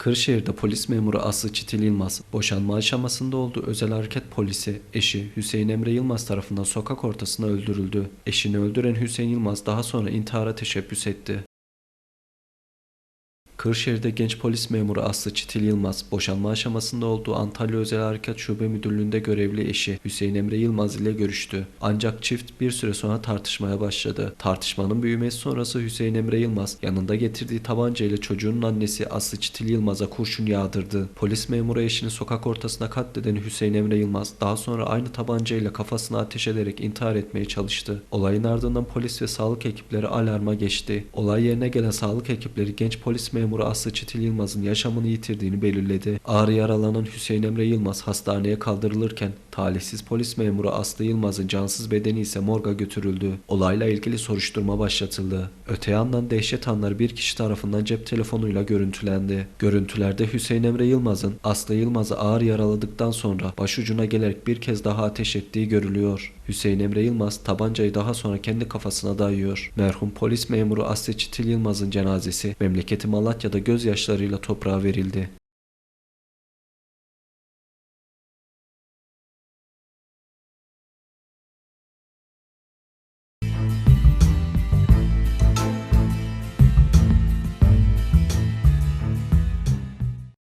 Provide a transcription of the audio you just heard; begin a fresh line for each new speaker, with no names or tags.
Kırşehir'de polis memuru Aslı Çitil Yılmaz, boşanma aşamasında olduğu özel hareket polisi, eşi Hüseyin Emre Yılmaz tarafından sokak ortasında öldürüldü. Eşini öldüren Hüseyin Yılmaz daha sonra intihara teşebbüs etti. Kırşehir'de genç polis memuru Aslı Çitil Yılmaz, boşanma aşamasında olduğu Antalya Özel Harekat Şube Müdürlüğü'nde görevli eşi Hüseyin Emre Yılmaz ile görüştü. Ancak çift bir süre sonra tartışmaya başladı. Tartışmanın büyümesi sonrası Hüseyin Emre Yılmaz yanında getirdiği tabanca ile çocuğunun annesi Aslı Çitil Yılmaz'a kurşun yağdırdı. Polis memuru eşini sokak ortasına katleden Hüseyin Emre Yılmaz daha sonra aynı tabanca ile kafasına ateş ederek intihar etmeye çalıştı. Olayın ardından polis ve sağlık ekipleri alarma geçti. Olay yerine gelen sağlık ekipleri genç polis memuru Aslı Çitil Yılmaz'ın yaşamını yitirdiğini belirledi. Ağır yaralanan Hüseyin Emre Yılmaz hastaneye kaldırılırken talihsiz polis memuru Aslı Yılmaz'ın cansız bedeni ise morga götürüldü. Olayla ilgili soruşturma başlatıldı. Öte yandan dehşet anlar bir kişi tarafından cep telefonuyla görüntülendi. Görüntülerde Hüseyin Emre Yılmaz'ın Aslı Yılmaz'ı ağır yaraladıktan sonra başucuna gelerek bir kez daha ateş ettiği görülüyor. Hüseyin Emre Yılmaz tabancayı daha sonra kendi kafasına dayıyor. Merhum polis memuru Aslı Çitil Yılmaz'ın cenazesi memleketi Malatya'da gözyaşlarıyla toprağa verildi.